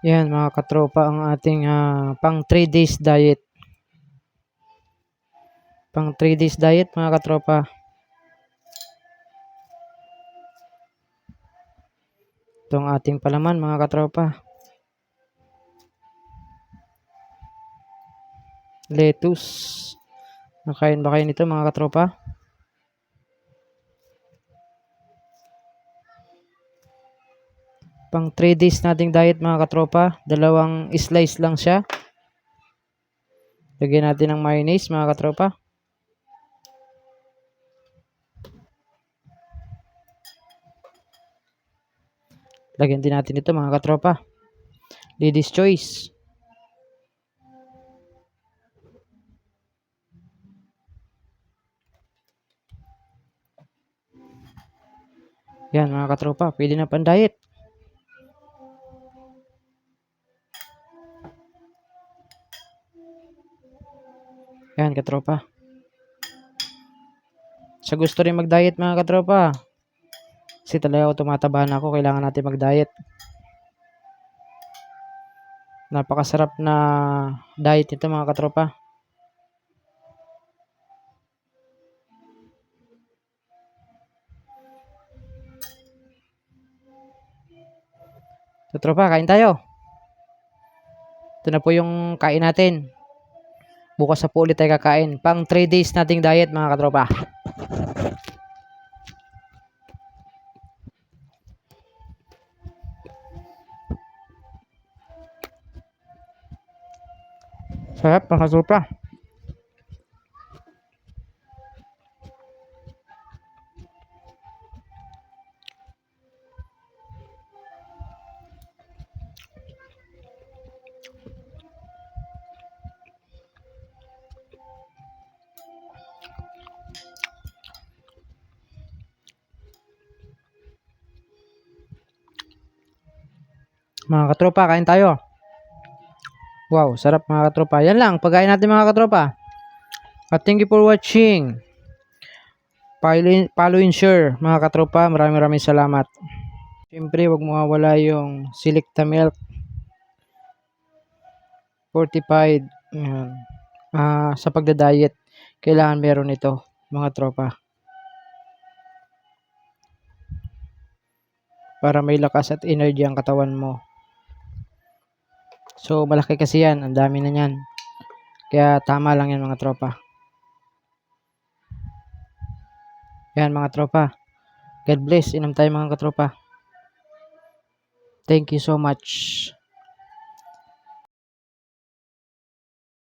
Yan mga katropa ang ating ah, pang 3 days diet. Pang 3 days diet mga katropa. Ito ang ating palaman mga katropa. Lettuce. Nakain ba kayo nito mga katropa? Pang 3 days nating diet mga katropa. Dalawang slice lang siya. Lagyan natin ng mayonnaise mga katropa. Lagyan din natin ito mga katropa. Ladies choice. Yan mga katropa, pwede na pan Yan katropa. Sa gusto rin mag-diet mga katropa. Kasi talaga tumataba na ako, kailangan natin mag-diet. Napakasarap na diet nito mga katropa. So, tropa, kain tayo. Ito na po yung kain natin. Bukas na po ulit tayo kakain. Pang 3 days nating diet mga katropa. Sarap mga katropa. Mga katropa, kain tayo. Wow, sarap mga katropa. Yan lang, pagkain natin mga katropa. At thank you for watching. Follow, follow and share mga katropa. Maraming maraming salamat. Siyempre, wag mawawala yung Selecta Milk. Fortified. Yan. Ah, sa pagda-diet, kailangan meron ito mga tropa. Para may lakas at energy ang katawan mo. So, malaki kasi yan. Ang dami na yan. Kaya tama lang yan mga tropa. Yan mga tropa. God bless. Inom tayo mga katropa. Thank you so much.